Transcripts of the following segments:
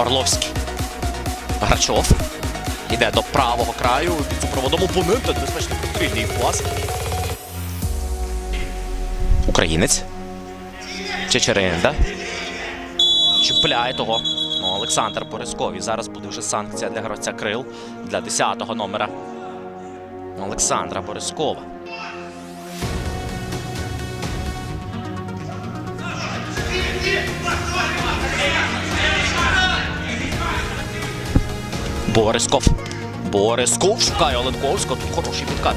Орловський. Грачов. Іде до правого краю. Під супроводом опонента. Небезпечний потрійний пас. Українець. Чечеринда. Чіпляє того. Ну, Олександр Борисковий. Зараз буде вже санкція для гравця Крил для 10-го номера. Олександра Борискова. Борисков. Борисков шукає Оленковського. Тут хороший підкат.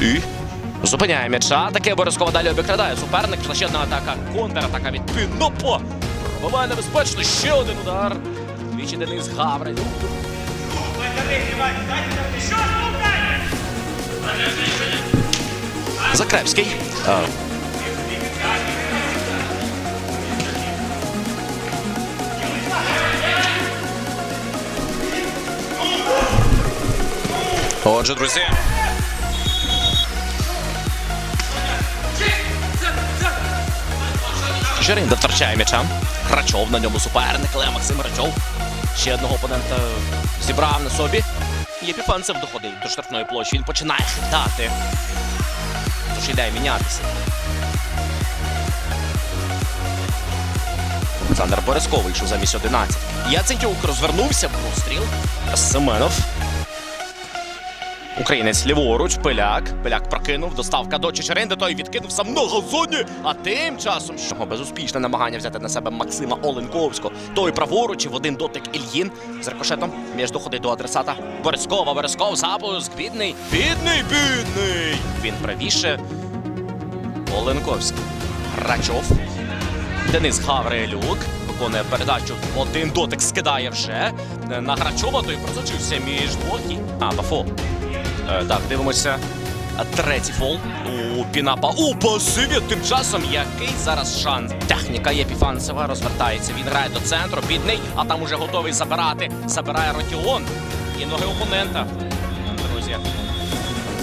І зупиняє м'яча. Таке Борискова далі обікрадає. Суперник. Ще одна атака. Контратака від Пінопо. Пробиває небезпечно. Ще один удар. Двічі Денис Гаврилюк. Закревський. Отже, друзі. Жеринда втрачає м'яча. Грачов на ньому суперник, але Максим Грачов. Ще одного опонента зібрав на собі. Єпіфанцев доходить до штрафної площі. Він починає хитати. Тож йде мінятися. Олександр Бориско вийшов замість 11. Яцентюк розвернувся, простріл. Семенов. Українець ліворуч, Пиляк. Пиляк прокинув, доставка до Чечеринди, той відкинув сам на газоні. А тим часом, що безуспішне намагання взяти на себе Максима Оленковського. Той праворуч і в один дотик Ільїн з рикошетом. Між доходить до адресата Борискова. Борисков, запуск, бідний, бідний, бідний. Він правіше. Оленковський. Грачов. Денис Гаврилюк виконує передачу. Один дотик скидає вже. На Грачова той просочився між двох. і- А, Бафо. Е, так, дивимося. Третій фол у Пінапа у пасиві. Тим часом який зараз шанс. Техніка Єпіфанцева розвертається. Він грає до центру, бідний, а там уже готовий забирати. Забирає Ротіон. І ноги опонента. Друзі,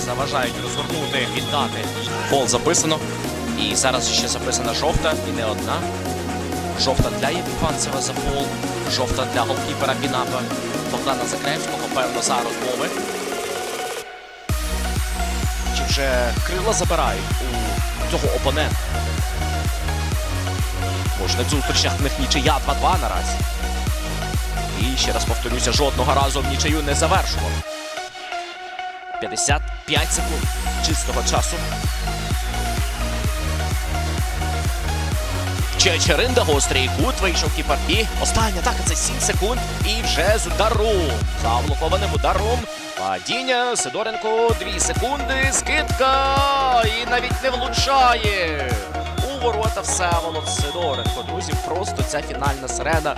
заважають розгорнути, віддати. Фол записано. І зараз ще записана жовта, і не одна. Жовта для Єпіфанцева за фол. Жовта для голкіпера Пінапа. Богдана Закревського, певно, за розмови. Вже крила забирають у цього опонента? Може, на зустрічах в них нічия 2-2 наразі. І ще раз повторюся, жодного разу в нічию не завершував. 55 секунд чистого часу. Чечеринда гострий кут вийшов кіпер. І остання атака це 7 секунд. І вже з удару. Заблокованим ударом. Падіння. Сидоренко дві секунди. Скидка. І навіть не влучає. У ворота Всеволод Сидоренко. Друзі, просто ця фінальна сирена